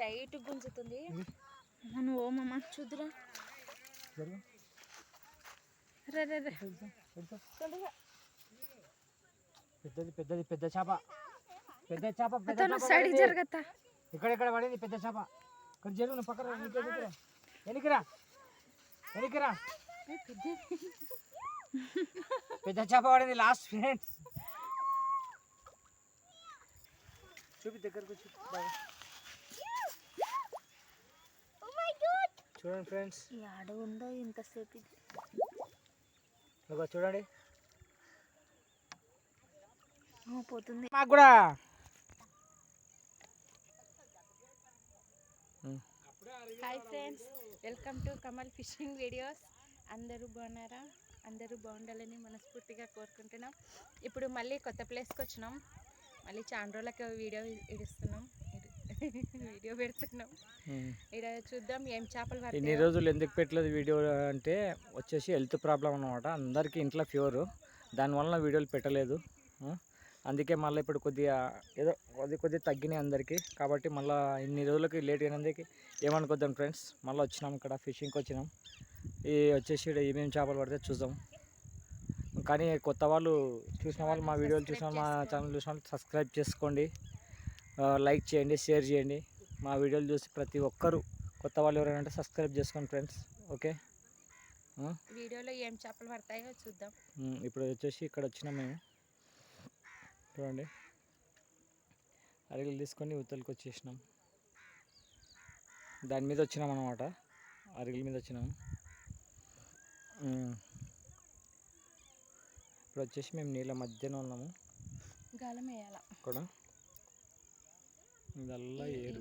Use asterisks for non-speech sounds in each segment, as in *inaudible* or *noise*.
Tight గుంజుతుంది. మనం ఓమమ్మ చూద్దురా. పెద్దది పెద్దది పెద్ద చేప. పెద్ద చేప పెద్ద సైడ్ పడింది. జరగత్తా ఇక్కడ ఇక్కడ పడింది పెద్ద చేప? ఇక్కడ జరుగు నువ్వు పక్కన వెనక్కిరా వెనక్కిరా పెద్ద. చేప పడింది లాస్ట్ ఫ్రెండ్స్. చూపి దగ్గరకు వచ్చి చూడండి ఫ్రెండ్స్. ఈ ఆడ ఉందో ఇంతసేపు ఇది. ఇదిగో చూడండి. ఆ, పోతుంది. మాకు కూడా. Hi friends welcome to Kamal fishing videos. అందరూ బాగున్నారా? అందరూ బాగుండాలని మనస్ఫూర్తిగా కోరుకుంటున్నాం. ఇప్పుడు మళ్ళీ కొత్త ప్లేస్కి వచ్చినాం. మళ్ళీ చాలా రోజులకి వీడియో ఇడుస్తున్నాం. వీడియో పెడుతున్నాం. ఇక్కడ చూద్దాం ఏం చేపలు ఇన్ని. రోజులు ఎందుకు పెట్టలేదు వీడియో అంటే వచ్చేసి హెల్త్ ప్రాబ్లం అనమాట అందరికీ ఇంట్లో ఫీవర్. దానివల్ల వీడియోలు పెట్టలేదు. అందుకే మళ్ళీ ఇప్పుడు కొద్దిగా ఏదో కొద్ది కొద్దిగా తగ్గినాయి అందరికీ. కాబట్టి మళ్ళీ ఇన్ని రోజులకి లేట్ అయినందుకు ఏమనుకోద్దాం ఫ్రెండ్స్? మళ్ళీ వచ్చినాం ఇక్కడ ఫిషింగ్కి వచ్చినాం. ఈ వచ్చేసి ఏమేమి చేపలు పడితే చూద్దాం. కానీ కొత్త వాళ్ళు చూసిన వాళ్ళు మా వీడియోలు చూసిన మా ఛానల్ చూసిన వాళ్ళు సబ్స్క్రైబ్ చేసుకోండి. లైక్ చేయండి షేర్ చేయండి. మా వీడియోలు చూసి ప్రతి ఒక్కరూ కొత్త వాళ్ళు ఎవరైనా అంటే సబ్స్క్రైబ్ చేసుకోండి ఫ్రెండ్స్. ఓకే? వీడియోలో ఏం చేపలు పడతాయో చూద్దాం. ఇప్పుడు వచ్చేసి ఇక్కడ వచ్చినాం మేము. చూడండి. అరిగలు తీసుకొని ఉత్తలకి వచ్చేసినాం. దాని మీద వచ్చినాం అనమాట అరిగల మీద వచ్చినాము ఉమ్. ఇప్పుడు వచ్చేసి మేము నీళ్ళ మధ్యన ఉన్నాము. గాలం వేయాల? ఇక్కడ ఇదల్లా ఏరు.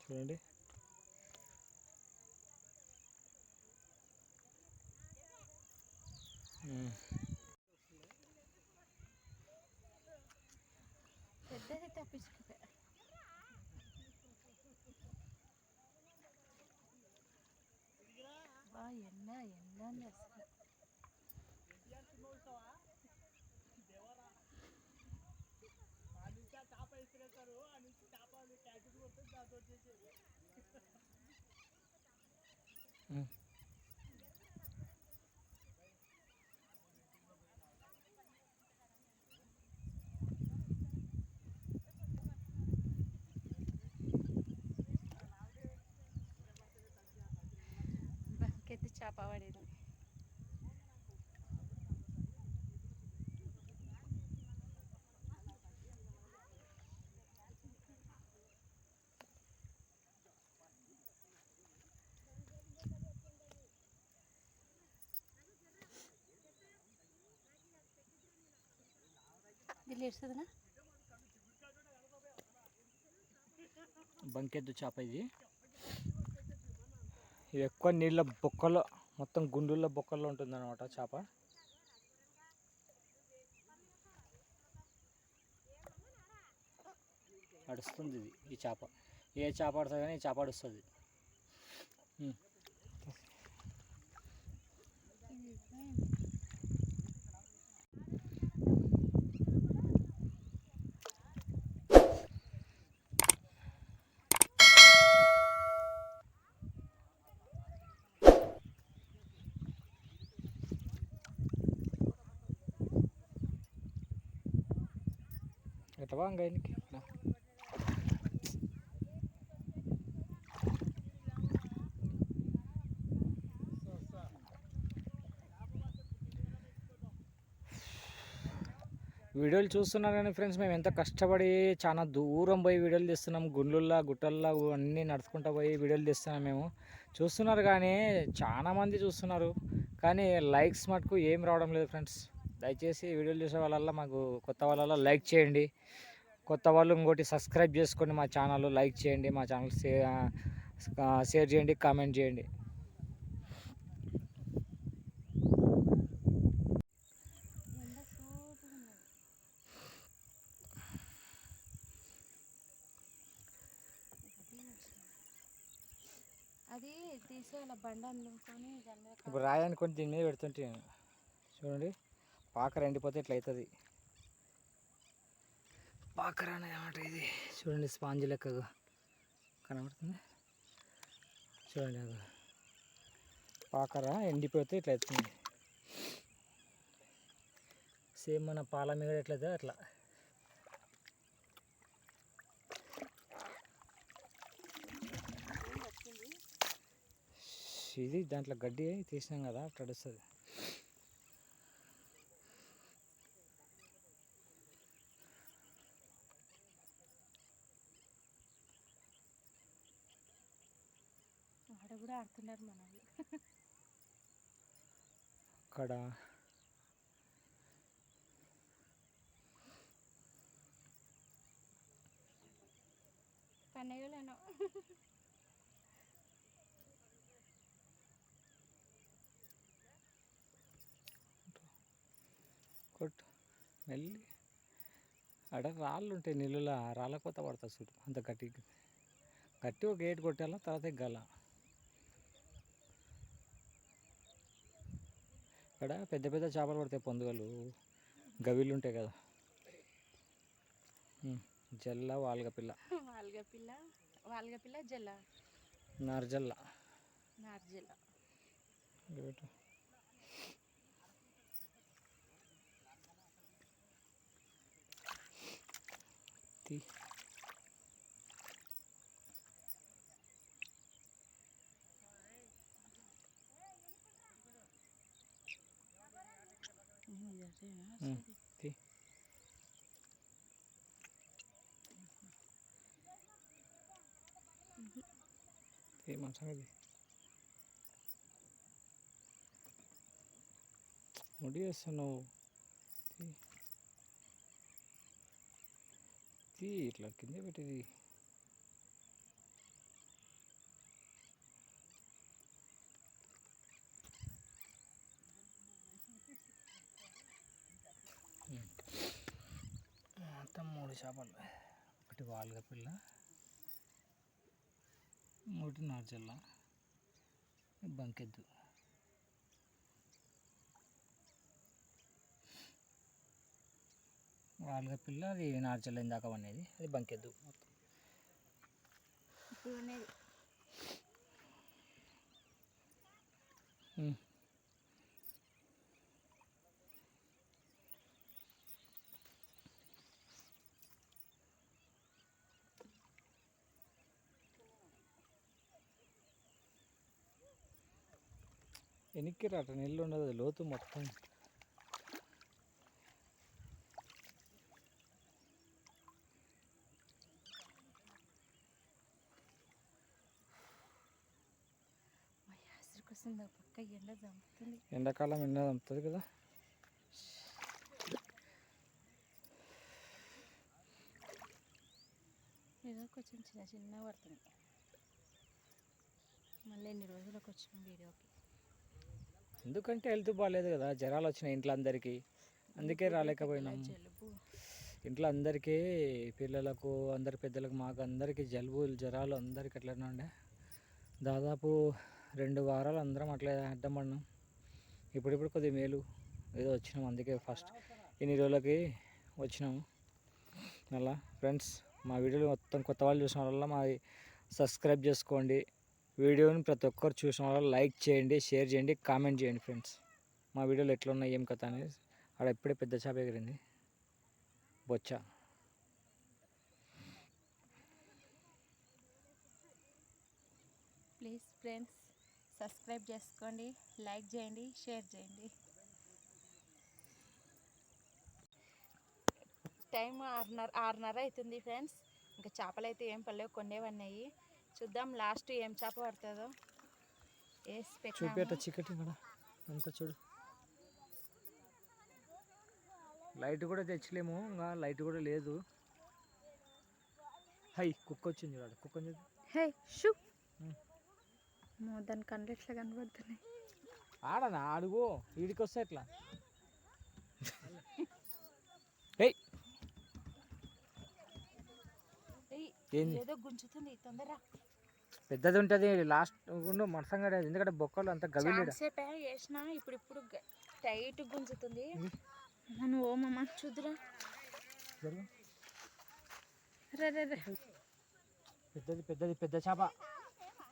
చూడండి. పెద్దది తప్పించుకుంటా బా ఎండ ఎండ ఉంది అసలు ఉమ్. బంకెత్తి చేప పడింది బంకెద్దు చేప ఇది. ఇది ఎక్కువ నీళ్ళ బొక్కలో మొత్తం గుండుల బొక్కల్లో ఉంటుంది అనమాట చేప. అడుస్తుంది ఇది ఈ చేప. ఏ చేప అడుతుంది కానీ ఈ చేప అడుస్తుంది ఉమ్. ఎట్లా ఇంకా వీడియోలు చూస్తున్నారు కానీ ఫ్రెండ్స్ మేము ఎంత కష్టపడి చాలా దూరం పోయి వీడియోలు తీస్తున్నాం. గుండ్లుల్లా గుట్టల్లా అన్నీ నడుచుకుంటూ పోయి వీడియోలు తీస్తున్నాం మేము. చూస్తున్నారు కానీ చాలామంది చూస్తున్నారు. కానీ లైక్స్ మటుకు ఏం రావడం లేదు ఫ్రెండ్స్ దయచేసి వీడియోలు చూసే వాళ్ళల్లో మాకు కొత్త వాళ్ళల్లో లైక్ చేయండి. కొత్త వాళ్ళు ఇంకోటి సబ్స్క్రైబ్ చేసుకోండి మా ఛానల్ లైక్ చేయండి మా ఛానల్ షేర్ చేయండి కామెంట్ చేయండి. అది తీసేయాల బండ ఇప్పుడు రాయాన్ని కొన్ని దీని మీద పెడుతుంటే చూడండి. పాక ఎండిపోతే ఇట్లా అవుతుంది పాకర అన్నమాట ఇది. చూడండి స్పాంజ్ లెక్కగా కనబడుతుంది. చూడండి అది. పాకర ఎండిపోతే ఇట్లా అవుతుంది సేమ్ మన పాల మీద ఎట్లయితే అట్లా. ఇది దాంట్లో గడ్డి తీసినాం కదా అట్లా వస్తుంది ఆడ ఆడుతున్నారు మన. అక్కడ. కన్నయ్యలేను కొట్టు. మెల్లి. ఆడ రాళ్ళు ఉంటాయి నీళ్ళలో రాళ్ళ కొత్త పడుతుంది చూడు. అంత గట్టి. గట్టి ఒక గేట్ కొట్టాల తర్వాత ఎగ్గాల? ఇక్కడ పెద్ద పెద్ద చేపలు పడతాయి పొందుగలు. గవిళ్ళు ఉంటాయి కదా. జల్ల వాల్గ పిల్ల. వాల్గ పిల్ల వాల్గ పిల్ల జల్ల. నార్జల్ల. నార్జల్ల. తీ. ఉమ్, తీ. తీ మంచిగా తీ. ముడి వేస్తున్నావు. తీ. తీ ఇట్లా కింద పెట్టిది. మొత్తం మూడు చేపలు. ఒకటి వాల్గ పిల్ల ఒకటి నార్జల్ల బంకెద్దు. వాల్గ పిల్ల అది నార్జల్ల ఇందాక అనేది అది బంకెద్దు మొత్తం. ఇప్పుడు వెనక్కి రాట నీళ్ళు ఉండదు లోతు మొత్తం ఎండ చంపుతుంది. ఎండాకాలం ఎండ ఉంటుంది కదా. ఏదో కొంచెం చిన్న చిన్న పడుతుంది. మళ్ళీ ఎన్ని రోజులకు వచ్చిన వీడియోకి? ఎందుకంటే హెల్త్ బాగాలేదు కదా జ్వరాలు వచ్చినాయి ఇంట్లో అందరికీ. అందుకే రాలేకపోయినాం. ఇంట్లో అందరికీ పిల్లలకు అందరి పెద్దలకు మాకు అందరికీ జలుబు జ్వరాలు అందరికి అట్లనే ఉండే. దాదాపు రెండు వారాలు అందరం అట్లా అడ్డం పడినాం. ఇప్పుడిప్పుడు కొద్దిగా మేలు. ఏదో వచ్చినాం అందుకే ఫస్ట్ ఇన్ని రోజులకి వచ్చినాము మళ్ళా ఫ్రెండ్స్ మా వీడియోలు మొత్తం కొత్త వాళ్ళు చూసిన వల్ల మా సబ్స్క్రైబ్ చేసుకోండి. వీడియోని ప్రతి ఒక్కరు చూసిన వాళ్ళు లైక్ చేయండి షేర్ చేయండి కామెంట్ చేయండి ఫ్రెండ్స్. మా వీడియోలు ఎట్లా ఉన్నాయి ఏం కథ అనేది అక్కడ ఇప్పుడే పెద్ద చేప ఎగిరింది. బొచ్చ. ప్లీజ్ ఫ్రెండ్స్ సబ్స్క్రైబ్ చేసుకోండి లైక్ చేయండి షేర్ చేయండి. టైం ఆరున్నర ఆరున్నర అవుతుంది ఫ్రెండ్స్. ఇంకా చేపలు అయితే ఏం పడలేవు కొన్నే చూద్దాం లాస్ట్ ఏం చేప పడుతుందో. వేసి చూపేట చీకటి ఇక్కడ అంతా చూడు. లైట్ కూడా తెచ్చలేము ఇంకా లైట్ కూడా లేదు. హై కుక్క వచ్చింది చూడాలి కుక్క చూడు. Hey shoo. దాని కళ్ళు ఎట్లా కనబడుతున్నాయి? ఆడనా? అడుగు వీడికి వస్తే ఎట్లా? ఏయ్, ఏంది? గుంజుతుంది తొందర పెద్దది ఉంటుంది లాస్ట్ ఉండు మరసంగా ఎందుకంటే బొక్కలు అంత గవిలేడ వేసిన ఇప్పుడు ఇప్పుడు టైట్ గుంజుతుంది? మనం ఓ మమ్మ చూద్దురా. పెద్దది పెద్దది పెద్ద చేప.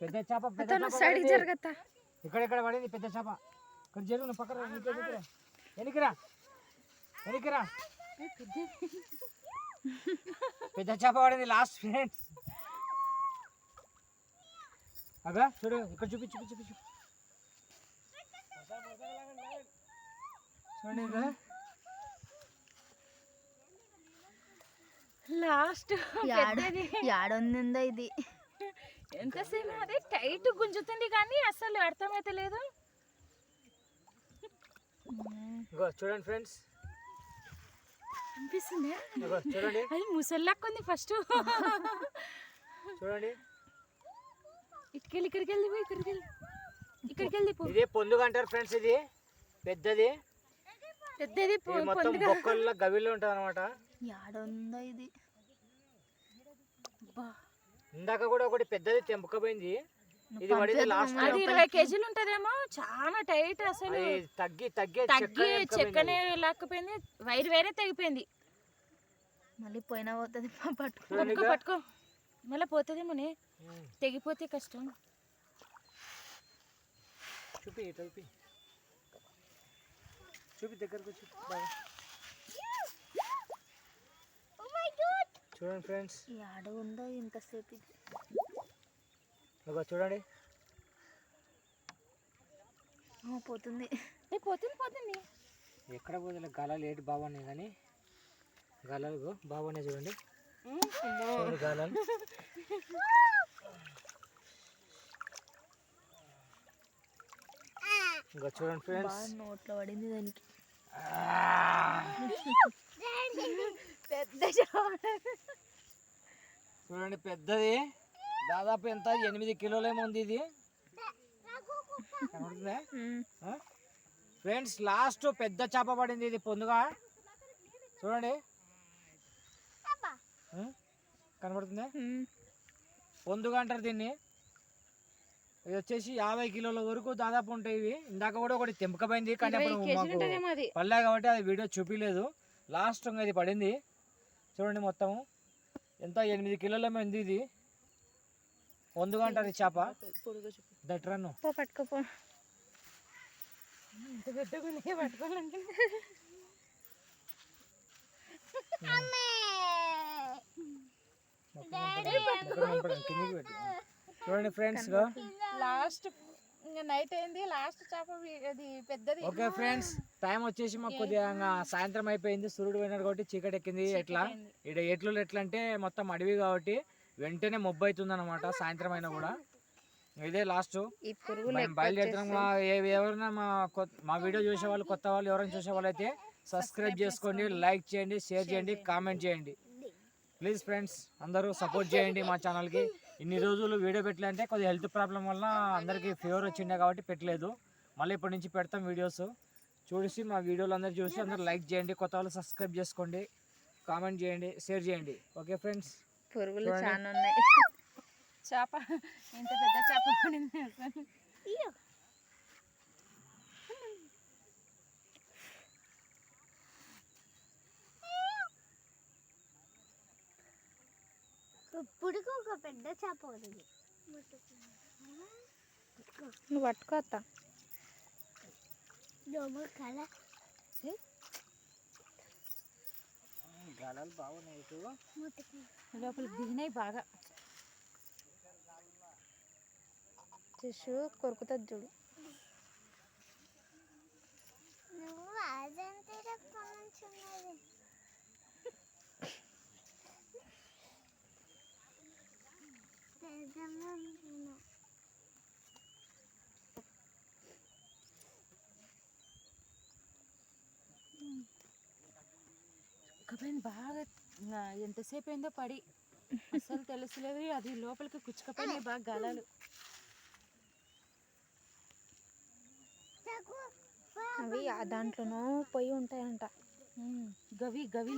పెద్ద చేప పెద్ద సైడ్ పడింది. జరగత్తా ఇక్కడ ఇక్కడ పడింది పెద్ద చేప? ఇక్కడ జరుగు పక్కన ఎనికిరా ఎనికిరా పెద్ద. చేప పడింది లాస్ట్ ఫ్రెండ్స్ అగా చూడు ఇక్కడ చూపి చూపి చూపి చూపి. చూడండి లాస్ట్ యాడుందో ఇది. ఎంతసేపు అదే టైట్ గుంజుతుంది కానీ అసలు అర్థమైతే లేదు. చూడండి ఫ్రెండ్స్. అనిపిస్తుంది? చూడండి. అది ముసల్లాక్కుంది ఫస్ట్. చూడండి. ఇటుకెళ్ళి ఇక్కడికి వెళ్ళి ఇక్కడికి వెళ్ళి ఇక్కడికి వెళ్ళి పో. ఇదే పొందుగా అంటారు ఫ్రెండ్స్ ఇది? పెద్దది? పెద్దది మొత్తం పొందుగా. బొక్కల్లో గవిలో ఉంటుంది అనమాట యాడుందో ఇది. ఇందాక కూడా ఒకటి పెద్దది తెంపుకపోయింది. ఇది పడింది లాస్ట్ అది ఇరవై కేజీలు ఉంటదేమో. చాలా టైట్ అసలు. తగ్గి తగ్గి తగ్గి చెక్కనే లాక్కపోయింది వైర్ వేరే తెగిపోయింది. మళ్ళీ పోయినా పోతుంది పట్టుకో. పట్టుకో పట్టుకో. మళ్ళీ పోతుందేమోనే. తెగిపోతే కష్టం. చూపి చూపి. చూపి దగ్గరకు చూపి బాగా. చూడండి ఫ్రెండ్స్. యాడు ఉందో ఇంతసేపు? ఇది ఇగో చూడండి పోతుంది. ఏ, పోతుంది పోతుంది. ఎక్కడ పోతే గాలాలు ఏటి బాగున్నాయి కానీ గాలాలు బాగున్నాయి చూడండి. చూడండి గాలాలు. *laughs* ఇంకా చూడండి ఫ్రెండ్స్. నోట్లో పడింది దానికి. పెద్ద చూడండి పెద్దది. దాదాపు ఎంత? ఎనిమిది కిలోలేమో ఉంది ఇది. కనబడుతుందా ఫ్రెండ్స్ లాస్ట్ పెద్ద చేప పడింది ఇది పొందుగా. చూడండి? కనబడుతుందా? పొందుగా అంటారు దీన్ని. ఇది వచ్చేసి యాభై కిలోల వరకు దాదాపు ఉంటాయి ఇవి. ఇందాక కూడా ఒకటి తెంపకపోయింది కానీ అప్పుడు కేజీలు మాకు పడలే కాబట్టి అది వీడియో చూపించలేదు లాస్ట్ ఇంకా ఇది పడింది. చూడండి మొత్తం ఎంత? ఎనిమిది కిలోలేమో ఉంది ఇది. పొందుగా అంటారు చేప. పట్టుకోవాలంటే. పెట్టి చూడండి ఫ్రెండ్స్ లాస్ట్ ఇంకా నైట్ అయింది. లాస్ట్ చేప అది పెద్దది. ఓకే ఫ్రెండ్స్ టైం వచ్చేసి మాకు కొద్దిగా సాయంత్రం అయిపోయింది. సూర్యుడు పోయినాడు కాబట్టి చీకటి ఎక్కింది ఎట్లా? ఇక్కడ ఎట్లు ఎట్లా అంటే మొత్తం అడవి కాబట్టి వెంటనే మొబ్బు అవుతుంది అనమాట సాయంత్రం అయినా కూడా. ఇదే లాస్ట్ బయలుదేరుతున్నాం. ఎవరైనా మా కొత్త- మా వీడియో చూసే వాళ్ళు కొత్త వాళ్ళు ఎవరైనా చూసే వాళ్ళు అయితే సబ్స్క్రైబ్ చేసుకోండి. లైక్ చేయండి షేర్ చేయండి కామెంట్ చేయండి. ప్లీజ్ ఫ్రెండ్స్ అందరూ సపోర్ట్ చేయండి మా ఛానల్కి. ఇన్ని రోజులు వీడియో పెట్టలేంటే కొద్దిగా హెల్త్ ప్రాబ్లం వల్ల అందరికీ ఫీవర్ వచ్చిండే కాబట్టి పెట్టలేదు. మళ్ళీ ఇప్పటి నుంచి పెడతాం వీడియోస్. చూసి మా వీడియోలు అందరూ చూసి అందరూ లైక్ చేయండి కొత్త వాళ్ళు సబ్స్క్రైబ్ చేసుకోండి కామెంట్ చేయండి షేర్ చేయండి. Okay friends? పురుగులు. చాలా ఉన్నాయి. *laughs* చేప ఇంత పెద్ద చేప ఇప్పుడుకి ఒక పెద్ద చేప అవుతుంది నువ్వు పట్టుకో అత్త. కల గాలాలు బాగున్నాయి ఇటు. లోపల దిగినాయి బాగా. చూసు కొరుకుతుంది చూడు. నువ్వు అదంతా కుచ్చుకపోయింది బాగా ఎంతసేపు అయిందో పడి. అసలు తెలుసులేదు. అది లోపలికి కుచ్చుకపోయినాయి బాగా గలాలు. అవి దాంట్లోనూ పొయ్యి ఉంటాయంట. గవి గవి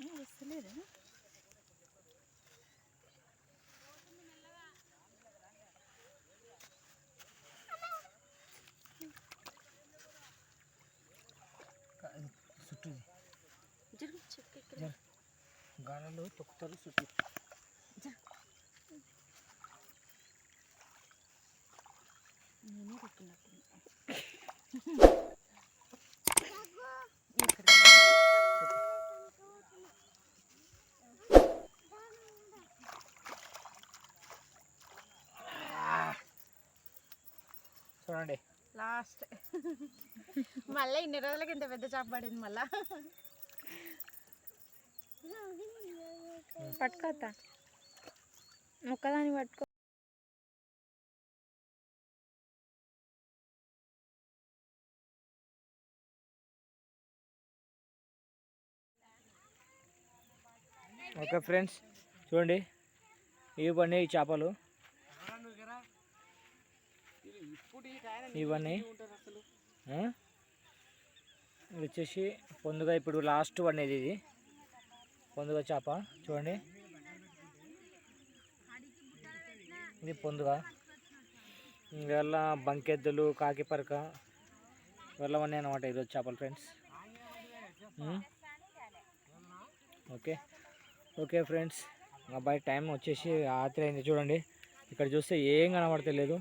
ఏం వస్తలేదా గానలు తొక్కుతారు చుట్టూ నేనే పెట్టినట్టు చూడండి. లాస్ట్. మళ్ళీ ఇన్ని రోజులకి ఇంత పెద్ద చేప పడింది మళ్ళా. పట్టుకోతా ఒక్కదాన్ని పట్టుకో. ఓకే ఫ్రెండ్స్ చూడండి. ఇవి చేపలు. ఇవన్నీ ఇది వచ్చేసి పొందుగా ఇప్పుడు లాస్ట్ పడినది ఇది. పొందుగ చేప? చూడండి. ఇది పొందుగా. ఇవాళ బంకెద్దులు కాకిపరక ఉన్నాయి అనమాట ఈరోజు చేపలు ఫ్రెండ్స్ ఓకే. ఓకే ఫ్రెండ్స్ మా టైం వచ్చేసి రాత్రి అయింది చూడండి. ఇక్కడ చూస్తే ఏం కనబడతలేదు.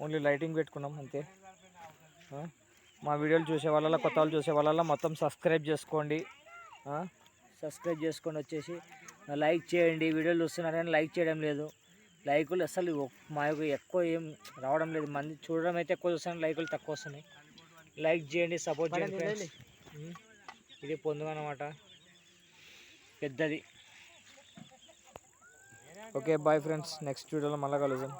ఓన్లీ లైటింగ్ పెట్టుకున్నాం అంతే. మా వీడియోలు చూసే వాళ్ళ కొత్త వాళ్ళు చూసే వాళ్ళ మొత్తం సబ్స్క్రైబ్ చేసుకోండి. సబ్స్క్రైబ్ చేసుకొని వచ్చేసి లైక్ చేయండి. వీడియోలు చూస్తున్నారు కానీ లైక్ చేయడం లేదు. లైకులు అసలు మాకు ఎక్కువ ఏం రావడం లేదు. మంది చూడడం అయితే ఎక్కువ చూస్తున్నాను లైకులు తక్కువ వస్తున్నాయి. లైక్ చేయండి సపోర్ట్ చేయండి. ఉం. ఇది పొందుగా అనమాట పెద్దది. ఓకే బాయ్ ఫ్రెండ్స్ నెక్స్ట్ వీడియోలో మళ్ళీ కలుద్దాం.